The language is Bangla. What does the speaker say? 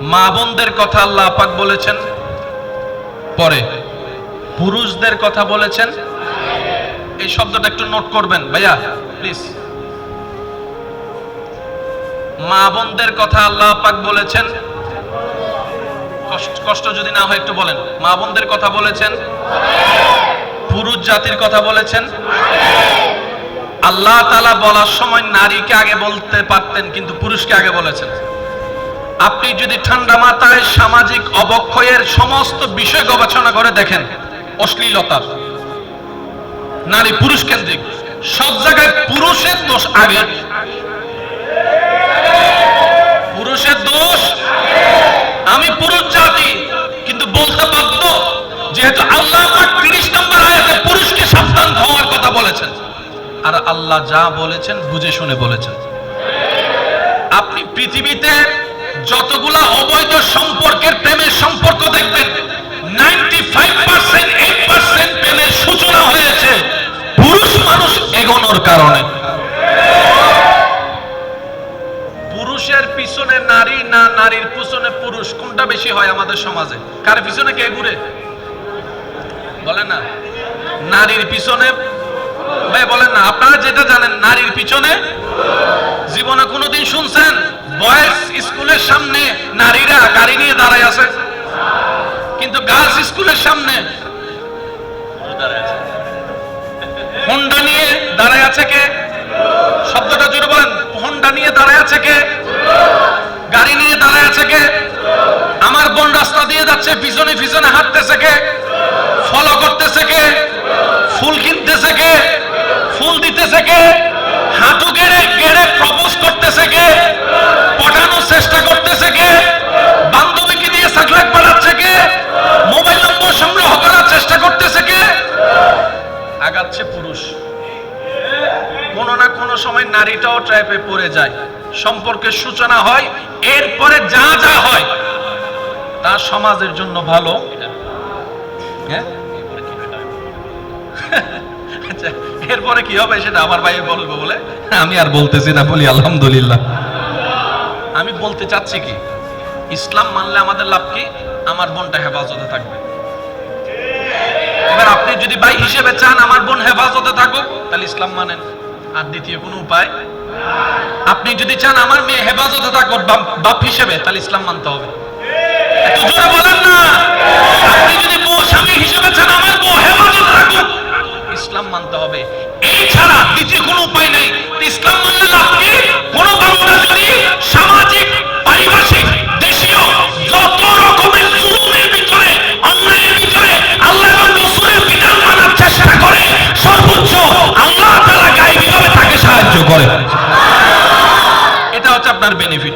মা বোনদের কথা আল্লাহ পাক বলেছেন। পরে পুরুষদের কথা বলেছেন। এই শব্দটা একটু নোট করবেন, ভাইয়া, প্লিজ। মা বোনদের কথা আল্লাহ পাক বলেছেন। কষ্ট কষ্ট যদি না হয় একটু বলেন। মা বোনদের কথা বলেছেন। পুরুষ জাতির কথা বলেছেন। আল্লাহ তালা বলার সময় নারীকে আগে বলতে পারতেন, কিন্তু পুরুষকে আগে বলেছেন। আপনি যদি ঠান্ডা মাথায় সামাজিক অবক্ষয়ের সমস্ত বিষয় গবেষণা করে দেখেন অশ্লীলতার নারী পুরুষ কেন্দ্রিক, সব জায়গায় পুরুষের দোষ আগে। পুরুষের দোষ আমি পুরুষ জাতি, কিন্তু বলতে বাধ্য, যেহেতু আল্লাহ তিরিশ নম্বর আয়াতে পুরুষকে সাবধান হওয়ার কথা বলেছেন। আর আল্লাহ যা বলেছেন, বুঝে শুনে বলেছেন। আপনি পৃথিবীতে যতগুলা অবৈধ সম্পর্কের প্রেমের সম্পর্ক দেখবেন 95% 8% প্রেমের সূচনা হয়েছে পুরুষ মানুষ এগোনোর কারণে। পুরুষের পিছনে নারী না নারীর পিছনে পুরুষ? কোনটা বেশি হয় আমাদের সমাজে? কার পিছনে কে ঘুরে? বলেন না। নারীর পিছনে ভাই, বলেন না, আপনারা যেটা জানেন, নারীর পিছনে জীবনে কোনোদিন শুনছেন বয়েজ স্কুলের সামনে নারীরা গাড়ি নিয়ে দাঁড়ায় আছে? কিন্তু গার্লস স্কুলের সামনে হোন্ডা নিয়ে দাঁড়ায় আছে কে? শব্দটা জুড়ে বলেন, হোন্ডা নিয়ে দাঁড়ায় আছে কে? গাড়ি নিয়ে দাঁড়ায় আছে কে? আমার বোন রাস্তা দিয়ে যাচ্ছে, পিছনে পিছনে হাঁটতেছে কে ফলো করতেছে কে ফুল কিনতেছে কে দিতেছে কে? হাঁটু গেড়ে গেড়ে প্রপোজ করতেছে কে? পটানোর চেষ্টা করতেছে কে? বান্ধবীকে দিয়ে সাকলাক বাড়াচ্ছে কে? মোবাইল নম্বর সংগ্রহ করার চেষ্টা করতেছে কে? আগাচ্ছে পুরুষ। কোনো না কোনো সময় নারীটাও ট্র্যাপে পড়ে যায়। সম্পর্কের সূচনা হয়, এরপরে যা যা হয়, তা সমাজের জন্য ভালো। হ্যাঁ? আচ্ছা এরপরে কি হবে সেটা আমার ভাই বলব বলে? আমি আর বলতেছি না বলি, আলহামদুলিল্লাহ। আমি বলতে চাচ্ছি কি, ইসলাম মানলে আমাদের লাভ কি? আমার বোনটা হেফাজতে থাকবে। এবার আপনি যদি ভাই হিসেবে চান আমার বোন হেফাজতে থাকুক, তাহলে ইসলাম মানেন। আর দ্বিতীয় কোনো উপায়? আপনি যদি চান আমার মেয়ে হেফাজতে থাকুক, বাপ- হিসেবে, তাহলে ইসলাম মানতে হবে। একটু জোরে বলেন না। আপনি যদি বউ, স্বামী হিসেবে চান আমার বউ ইসলাম মানতে হবে। এই ছাড়া দ্বিতীয় কোনো উপায় নেই। ইসলাম মানলে যদি সামাজিক, পারিভাষিক, দেশীয় যত রকমের জুলুমের ভিতরে, অন্যায়ের ভিতরে আল্লাহ এবং রাসূলের বিধান মানার চেষ্টা করে, সর্বোচ্চ আল্লাহ তাআলা গায়েবীভাবে তাকে সাহায্য করে? এটা হচ্ছে আপনার বেনিফিট